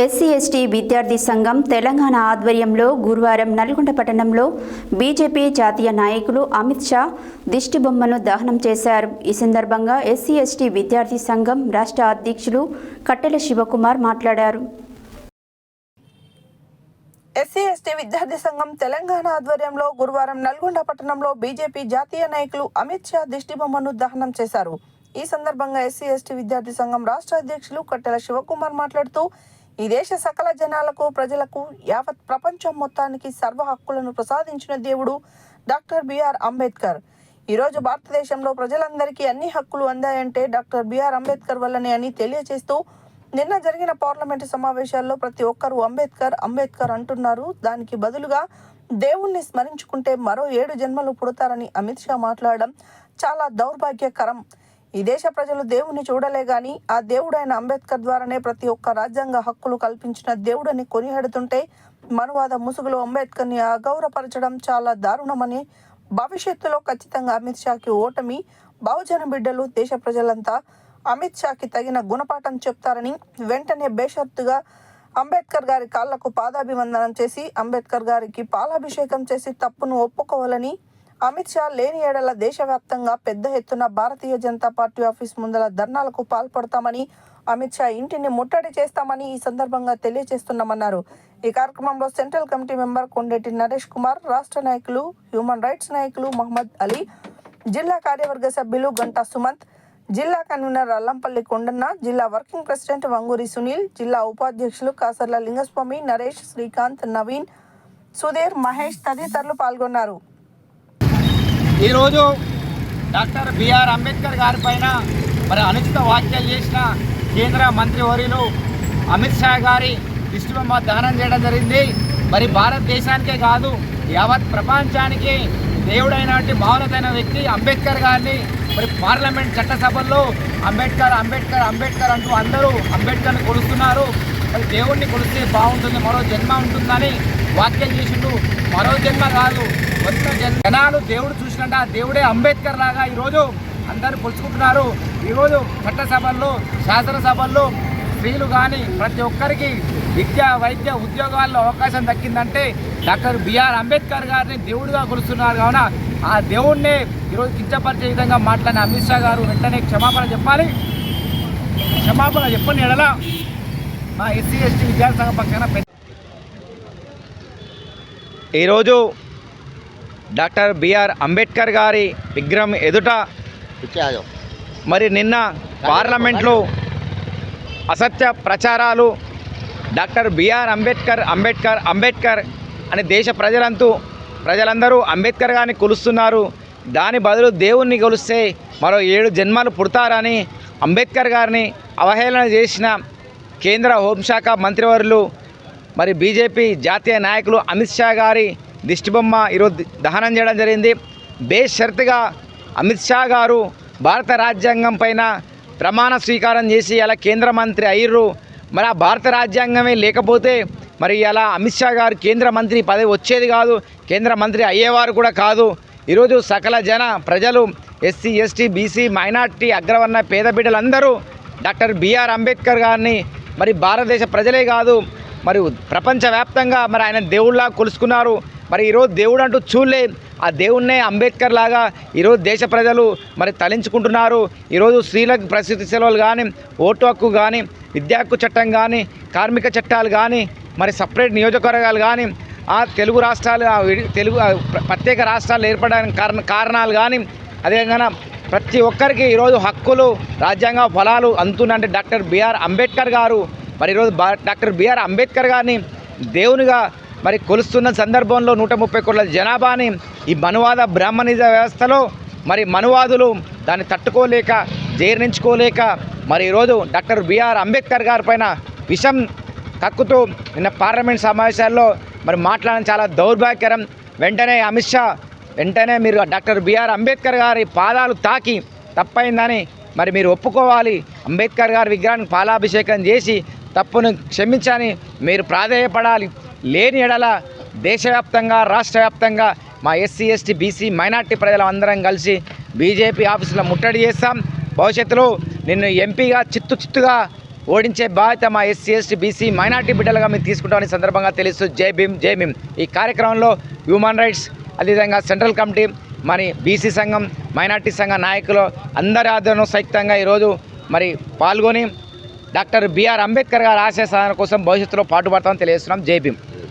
SC ST విద్యార్థి సంఘం తెలంగాణ ఆధ్వర్యంలో గురువారం నల్గొండ పట్టణంలో బీజేపీ జాతీయ నాయకులు అమిత్ షా దిష్టిబొమ్మను దహనం చేశారు. ఈ సందర్భంగా ఎస్సీ ఎస్టీ విద్యార్థి సంఘం రాష్ట్ర అధ్యక్షులు కట్టెల శివకుమార్ మాట్లాడారు. ఎస్సీ ఎస్టీ విద్యార్థి సంఘం తెలంగాణ ఆధ్వర్యంలో గురువారం నల్గొండ పట్టణంలో బీజేపీ జాతీయ నాయకులు అమిత్ షా దిష్టిబొమ్మను దహనం చేశారు. ఈ సందర్భంగా ఎస్సీ ఎస్టీ విద్యార్థి సంఘం రాష్ట్ర అధ్యక్షులు కట్టెల శివకుమార్ మాట్లాడుతూ ఈ దేశ సకల జనాలకు ప్రజలకు యావత్ ప్రపంచం మొత్తానికి సర్వ హక్కులను ప్రసాదించిన దేవుడు డాక్టర్ బిఆర్ అంబేద్కర్. ఈరోజు భారతదేశంలో ప్రజలందరికీ అన్ని హక్కులు అందాయంటే డాక్టర్ బిఆర్ అంబేద్కర్ వల్లనే అని తెలియజేస్తూ నిన్న జరిగిన పార్లమెంటు సమావేశాల్లో ప్రతి ఒక్కరూ అంబేద్కర్ అంబేద్కర్ అంటున్నారు. దానికి బదులుగా దేవుణ్ణి స్మరించుకుంటే మరో ఏడు జన్మలు పుడతారని అమిత్ షా మాట్లాడడం చాలా దౌర్భాగ్యకరం. ఈ దేశ ప్రజలు దేవుణ్ణి చూడలే గాని ఆ దేవుడైన అంబేద్కర్ ద్వారానే ప్రతి ఒక్క రాజ్యాంగ హక్కులు కల్పించిన దేవుడని కొనియాడుతుంటే మనువాద ముసుగులో అంబేద్కర్ని అగౌరవపరచడం చాలా దారుణమని భవిష్యత్తులో ఖచ్చితంగా అమిత్ షాకి ఓటమి బహుజన బిడ్డలు దేశ ప్రజలంతా అమిత్ షాకి తగిన గుణపాఠం చెప్తారని వెంటనే బేషరతుగా అంబేద్కర్ గారి కాళ్ళకు పాదాభివందనం చేసి అంబేద్కర్ గారికి పాలాభిషేకం చేసి తప్పును ఒప్పుకోవాలని అమిత్ షా లేని ఏడల దేశవ్యాప్తంగా పెద్ద ఎత్తున భారతీయ జనతా పార్టీ ఆఫీస్ ముందల ధర్నాలకు పాల్పడతామని అమిత్ షా ఇంటిని ముట్టడి చేస్తామని ఈ సందర్భంగా తెలియజేస్తున్నామన్నారు. ఈ కార్యక్రమంలో central committee member Kondeti Naresh Kumar రాష్ట్ర నాయకులు హ్యూమన్ రైట్స్ నాయకులు మహమ్మద్ అలీ జిల్లా కార్యవర్గ సభ్యులు గంటా సుమంత్ జిల్లా కన్వీనర్ అల్లంపల్లి కొండన్న జిల్లా వర్కింగ్ ప్రెసిడెంట్ వంగూరి సునీల్ జిల్లా ఉపాధ్యక్షులు కాసర్ల లింగస్వామి నరేష్ శ్రీకాంత్ నవీన్ సుధీర్ మహేష్ తదితరులు పాల్గొన్నారు. ఈరోజు డాక్టర్ బిఆర్ అంబేద్కర్ గారి పైన మరి అనుచిత వ్యాఖ్యలు చేసిన కేంద్ర మంత్రి వర్యులు అమిత్ షా గారి దిష్టిబొమ్మ దహనం చేయడం జరిగింది. మరి భారతదేశానికే కాదు యావత్ ప్రపంచానికి దేవుడైనటువంటి భావనతైన వ్యక్తి అంబేద్కర్ గారిని మరి పార్లమెంట్ చట్టసభల్లో అంబేద్కర్ అంబేద్కర్ అంబేద్కర్ అంటూ అందరూ అంబేద్కర్ని కొలుస్తున్నారు. మరి దేవుణ్ణి కొలిస్తే బాగుంటుంది మరో జన్మ ఉంటుందని వాక్యం చేసిండు. మరో జన్మ కాదు వచ్చిన జన్ జనాలు దేవుడు చూసినట్ట దేవుడే అంబేద్కర్ లాగా ఈరోజు అందరూ కొలుచుకుంటున్నారు. ఈరోజు చట్టసభల్లో శాసనసభల్లో స్త్రీలు కానీ ప్రతి ఒక్కరికి విద్య వైద్య ఉద్యోగాల్లో అవకాశం దక్కిందంటే డాక్టర్ బిఆర్ అంబేద్కర్ గారిని దేవుడిగా కొలుస్తున్నారు. కావున ఆ దేవుణ్ణే ఈరోజు కించపరిచే విధంగా మాట్లాడిన అమిత్ షా గారు వెంటనే క్షమాపణ చెప్పాలి. క్షమాపణ చెప్పని ఎడల మా ఎస్సీ ఎస్టీ విద్యార్థి సంఘం పక్షాన ఈరోజు డాక్టర్ బిఆర్ అంబేద్కర్ గారి విగ్రహం ఎదుట మరి నిన్న పార్లమెంట్లో అసత్య ప్రచారాలు doctor B R Ambedkar Ambedkar Ambedkar అని దేశ ప్రజలంతూ ప్రజలందరూ అంబేద్కర్ గారిని కొలుస్తున్నారు. దాని బదులు దేవుణ్ణి కొలిస్తే మరో ఏడు జన్మలు పుడతారని అంబేద్కర్ గారిని అవహేళన చేసిన కేంద్ర హోంశాఖ మంత్రివర్యులు మరి బీజేపీ జాతీయ నాయకులు అమిత్ షా గారి దిష్టిబొమ్మ ఈరోజు దహనం చేయడం జరిగింది. బేషరతుగా అమిత్ షా గారు భారత రాజ్యాంగం పైన ప్రమాణ స్వీకారం చేసి అలా కేంద్ర మంత్రి అయ్యారు మరి ఆ భారత రాజ్యాంగమే లేకపోతే మరి అలా అమిత్ షా గారు కేంద్ర మంత్రి పదవి వచ్చేది కాదు కేంద్ర మంత్రి అయ్యేవారు కూడా కాదు. ఈరోజు సకల జన ప్రజలు ఎస్సీ ఎస్టీ బీసీ మైనార్టీ అగ్రవర్ణ పేద బిడ్డలందరూ డాక్టర్ బిఆర్ అంబేద్కర్ గారిని మరి భారతదేశ ప్రజలే కాదు మరి ప్రపంచవ్యాప్తంగా మరి ఆయన దేవుళ్ళలా కొలుసుకున్నారు. మరి ఈరోజు దేవుడు అంటూ చూడలే. ఆ దేవుణ్ణే అంబేద్కర్ లాగా ఈరోజు దేశ ప్రజలు మరి తలించుకుంటున్నారు. ఈరోజు స్త్రీలకు ప్రసిద్ధి సెలవులు కానీ ఓటు హక్కు కానీ విద్యా హక్కు చట్టం కానీ కార్మిక చట్టాలు కానీ మరి సపరేట్ నియోజకవర్గాలు కానీ ఆ తెలుగు రాష్ట్రాలు తెలుగు ప్రత్యేక రాష్ట్రాలు ఏర్పడడానికి కారణ కారణాలు కానీ అదేవిధంగా ప్రతి ఒక్కరికి ఈరోజు హక్కులు రాజ్యాంగ ఫలాలు అందుతుందంటే డాక్టర్ బిఆర్ అంబేద్కర్ గారు. మరి ఈరోజు డాక్టర్ బిఆర్ అంబేద్కర్ గారిని దేవునిగా మరి కొలుస్తున్న సందర్భంలో నూట ముప్పై కోట్ల జనాభాని ఈ మనువాద బ్రాహ్మణిజ వ్యవస్థలో మరి మనువాదులు దాన్ని తట్టుకోలేక జీర్ణించుకోలేక మరి ఈరోజు డాక్టర్ బిఆర్ అంబేద్కర్ గారి పైన విషం కక్కుతూ నిన్న పార్లమెంట్ సమావేశాల్లో మరి మాట్లాడడం చాలా దౌర్భాగ్యకరం. వెంటనే అమిత్ షా వెంటనే మీరు డాక్టర్ బిఆర్ అంబేద్కర్ గారి పాదాలు తాకి తప్పైందని మరి మీరు ఒప్పుకోవాలి. అంబేద్కర్ గారి విగ్రహానికి పాలాభిషేకం చేసి తప్పును క్షమించని మీరు ప్రాధేయపడాలి. లేని ఎడల దేశవ్యాప్తంగా రాష్ట్ర వ్యాప్తంగా మా ఎస్సీ ఎస్టీ బీసీ మైనార్టీ ప్రజలందరం కలిసి బీజేపీ ఆఫీసులో ముట్టడి చేస్తాం. భవిష్యత్తులో నిన్ను ఎంపీగా చిత్తు చిత్తుగా ఓడించే బాధ్యత మా ఎస్సీ ఎస్టీ బీసీ మైనార్టీ బిడ్డలుగా మేము తీసుకుంటామని సందర్భంగా తెలుస్తూ జై భీమ్ జై భీమ్. ఈ కార్యక్రమంలో హ్యూమన్ రైట్స్ అదేవిధంగా సెంట్రల్ కమిటీ మరి బీసీ సంఘం మైనార్టీ సంఘ నాయకులు అందరి ఆధ్వర్యంలో సంయుక్తంగా ఈరోజు మరి పాల్గొని డాక్టర్ బిఆర్ అంబేద్కర్ గారు ఆశయ సాధన కోసం భవిష్యత్తులో పాటుపడతామని తెలియజేస్తున్నాం. జై